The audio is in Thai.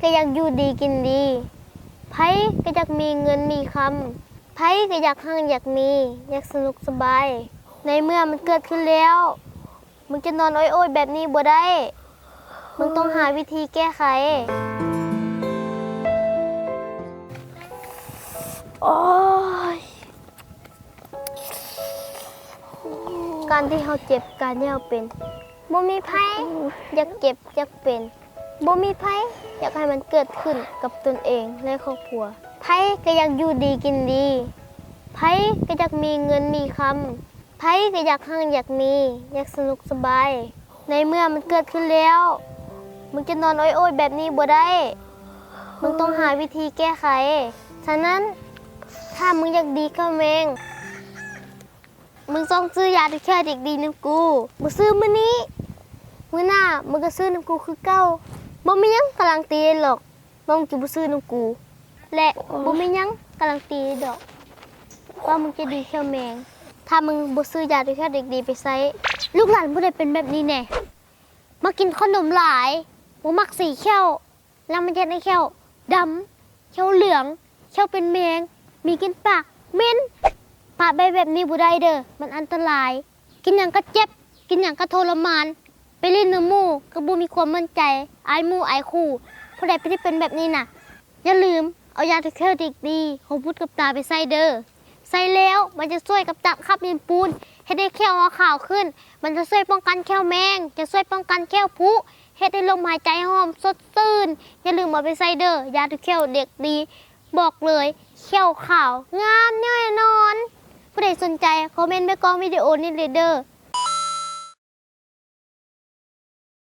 ก็อยากอยู่ดีกินดีไผก็อยากมีเงินมีคำไผก็อยากหั่งอยากมี อยากสนุกสบาย ในเมื่อมันเกิดขึ้นแล้ว มึงจะนอนโอ้ยๆแบบนี้บ่ได้ มึงต้องหาวิธีแก้ไข โอ้ย การที่เขาเจ็บการที่เขาเป็นบ่มีไผอยากเจ็บอยากเป็นบ่มีไผ อยากให้มันเกิดขึ้นกับตนเองและครอบครัวไผก็อยากอยู่ดีกินดีไผก็อยากมีเงินมีคำไผก็อยากหั่งอยากมี อยากสนุกสบาย ในเมื่อมันเกิดขึ้นแล้ว มึงจะนอนโอ้ยๆแบบนี้บ่ได้ มึงต้องหาวิธีแก้ไข ฉะนั้นถ้ามึงอยากดีก็เมง มึงต้องซื้อยาที่แค่เด็กดีน้ำกู มึงซื้อมื้อนี้ มื้อหน้ามึงก็ซื้อน้ำกูคือเก่า บ่มีหยังกำลังตีได้หรอกมึงจะบ่ซื้อน้ำกู และบ่มีหยังกำลังตีได้ดอก ว่ามึงจะดีแค่แมง ถ้ามึงบ่ซื้อยาที่แค่เด็กดีไปใช้ลูกหลานบ่ได้เป็นแบบนี้แน่มากินขนมหลายบ่มักสีเขียวแล้วมันจะได้เขียวดำเขียวเหลืองเขียวเป็นแมง มีกินปากเหม็นปะไปแบบนี้บุได้เด้อมันอันตราย กินอย่างก็เจ็บ กินอย่างก็ทรมาน ไปเล่นเนื้อหมูก็บูมีความมั่นใจไอายหมูอายคู่ผู้ใดไปที่เป็นแบบนี้น่ะ อย่าลืมเอายาทุกเคลดิกดี ของพุทธกับตาไปใส่เด้อใส่แล้วมันจะช่วยกับตักขับยินปูน ให้ได้แค่วขาวขึ้น มันจะช่วยป้องกันแค่วแมง จะช่วยป้องกันแค่วผุเฮ็ดให้ลมหายใจหอมสดชื่นอย่าลืมเอาไปใส่เด้อยาทุกเคลเด็กดี บอกเลยเขี้ยวขาวงามแน่นอน ผู้ใดสนใจคอมเมนต์ไปกองวิดีโอนี้เลยเด้อ